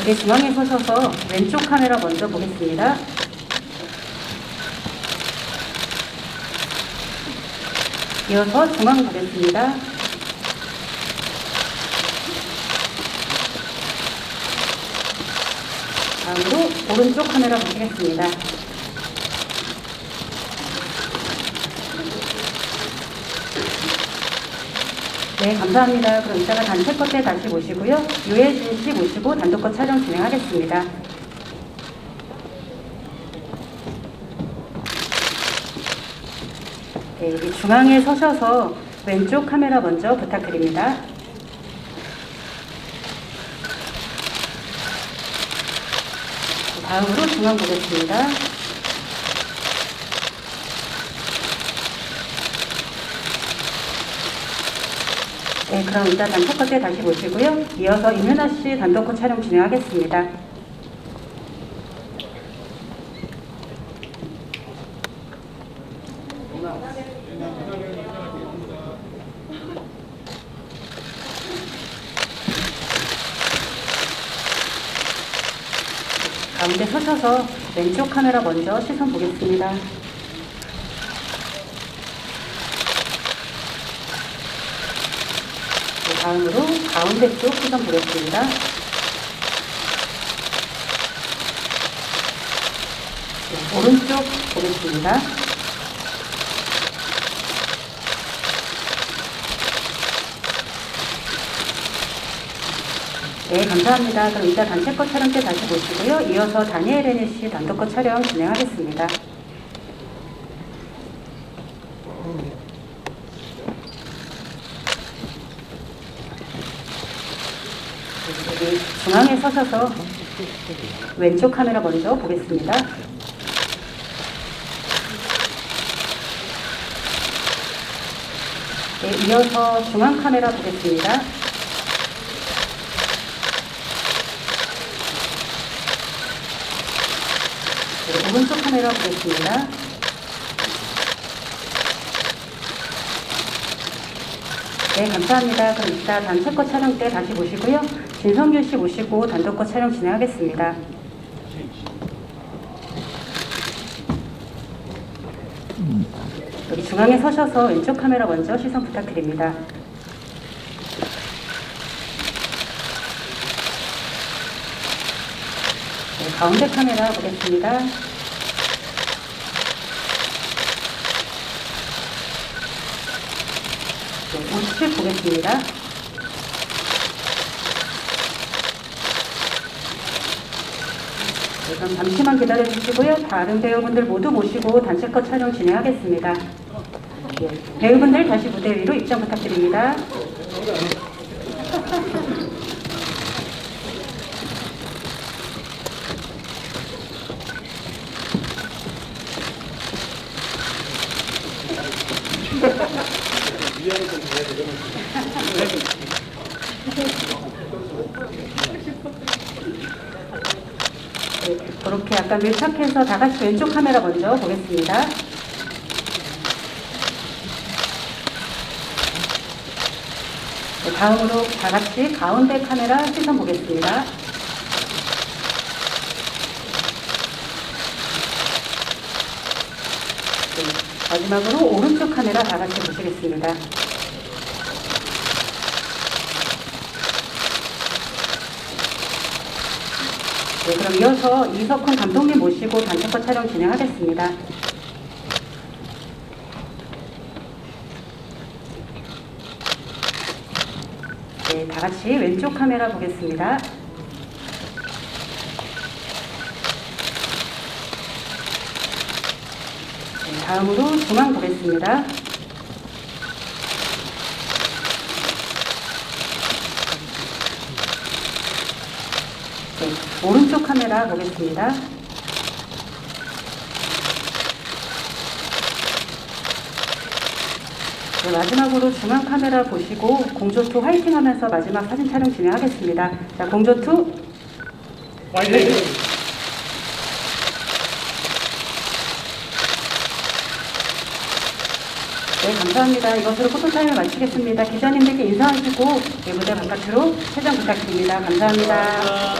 여기 중앙에 서셔서 왼쪽 카메라 먼저 보겠습니다. 이어서 중앙 보겠습니다. 다음으로 오른쪽 카메라 보시겠습니다. 네, 감사합니다. 그럼 이따가 단체 컷때 다시 모시고요. 유해진 씨 모시고 단독 컷 촬영 진행하겠습니다. 네, 여기 중앙에 서셔서 왼쪽 카메라 먼저 부탁드립니다. 다음으로 중앙 보겠습니다. 네, 그럼 일단 단톡 컷에 다시 모시고요. 이어서 임윤아 씨 단독 컷 촬영 진행하겠습니다. 가운데 서셔서 왼쪽 카메라 먼저 시선 보겠습니다. 다음으로 가운데 쪽 시선 보겠습니다. 네, 오른쪽 보겠습니다. 네, 감사합니다. 그럼 이따 단체 컷 촬영 때 다시 보시고요. 이어서 다니엘 레네 씨 단독 컷 촬영 진행하겠습니다. 여기 중앙에 서셔서 왼쪽 카메라 먼저 보겠습니다. 네, 이어서 중앙 카메라 보겠습니다. 네, 오른쪽 카메라 보겠습니다. 네, 감사합니다. 그럼 이따 단체 컷 촬영 때 다시 보시고요. 진성규 씨 모시고 단독 컷 촬영 진행하겠습니다. 여기 중앙에 서셔서 왼쪽 카메라 먼저 시선 부탁드립니다. 네, 가운데 카메라 보겠습니다. 네, 우측 보겠습니다. 그럼 잠시만 기다려 주시고요. 다른 배우분들 모두 모시고 단체 컷 촬영 진행하겠습니다. 예, 배우분들 다시 무대 위로 입장 부탁드립니다. 네, 그렇게 약간 밀착해서 다 같이 왼쪽 카메라 먼저 보겠습니다. 네, 다음으로 다 같이 가운데 카메라 시선 보겠습니다. 네, 마지막으로 오른쪽 카메라 다 같이 보시겠습니다. 네, 그럼 이어서 이석훈 감독님 모시고 단체컷 촬영 진행하겠습니다. 네, 다 같이 왼쪽 카메라 보겠습니다. 네, 다음으로 중앙 보겠습니다. 오른쪽 카메라 보겠습니다. 네, 마지막으로 중앙 카메라 보시고 공조투 화이팅 하면서 마지막 사진 촬영 진행하겠습니다. 자, 공조투 화이팅! 네, 감사합니다. 이것으로 포토타임을 마치겠습니다. 기자님들께 인사하시고 네, 무대 바깥으로 회장 부탁드립니다 감사합니다.